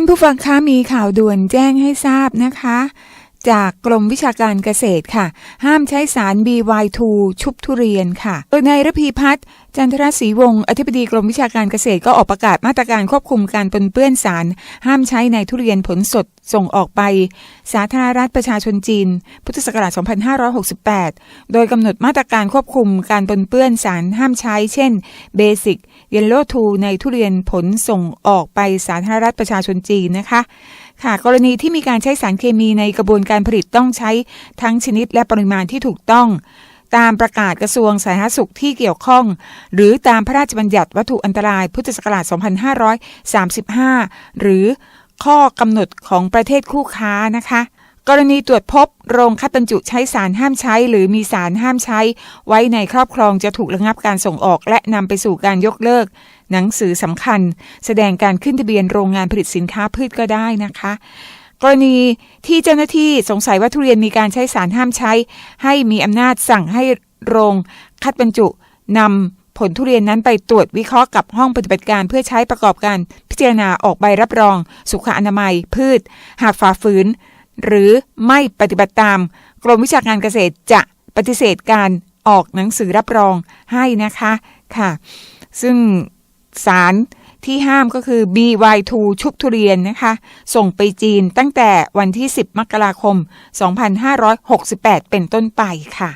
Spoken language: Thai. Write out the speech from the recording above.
ท่านผู้ฟังคะมีข่าวด่วนแจ้งให้ทราบนะคะ จากกรมวิชาการเกษตรค่ะ ห้ามใช้สาร BY2 ชุบทุเรียนค่ะโดยนายระพีพัฒน์จันทรศรีวงศ์อธิบดีกรมวิชาการเกษตรก็ออกประกาศมาตรการควบคุมการปนเปื้อนสาร ห้ามใช้ในทุเรียนผลสด ส่งออกไปสาธารณรัฐประชาชนจีน พุทธศักราช 2568 โดยกำหนดมาตรการควบคุมการปนเปื้อนสารห้ามใช้ เช่นเบสิกเยลโลทูในทุเรียนผลส่งออกไปสาธารณรัฐประชาชนจีนนะคะค่ะกรณีที่มีการใช้สารเคมีในกระบวนการผลิตต้องใช้ทั้งชนิดและปริมาณที่ถูกต้อง ตามประกาศกระทรวงสาธารณสุขที่เกี่ยวข้อง หรือตามพระราชบัญญัติวัตถุอันตรายพุทธศักราช 2535 หรือ ข้อกำหนดของประเทศคู่ค้านะคะ กรณีตรวจพบโรงคัดบรรจุใช้สารห้ามใช้ หรือมีสารห้ามใช้ ไว้ในครอบครองจะถูกระงับการส่งออกและนำไปสู่การยกเลิก หนังสือสำคัญ แสดงการขึ้นทะเบียนโรงงานผลิตสินค้าพืชก็ได้นะคะกรณีที่เจ้าหน้าที่สงสัยว่าทุเรียนมีการใช้สารห้ามใช้ ให้มีอำนาจสั่งให้โรงคัดบรรจุนำผลทุเรียนนั้นไปตรวจวิเคราะห์กับห้องปฏิบัติการเพื่อใช้ประกอบการ จารณาออกใบรับรอง สุขอนามัย พืช หากฝ่าฝืน หรือไม่ปฏิบัติตาม กรมวิชาการเกษตรจะปฏิเสธการออกหนังสือรับรองให้นะคะค่ะ ซึ่งสารที่ห้ามก็คือ BY2 ชุบทุเรียนนะคะ ส่งไปจีนตั้งแต่วันที่ 10 มกราคม 2568 เป็นต้นไปค่ะ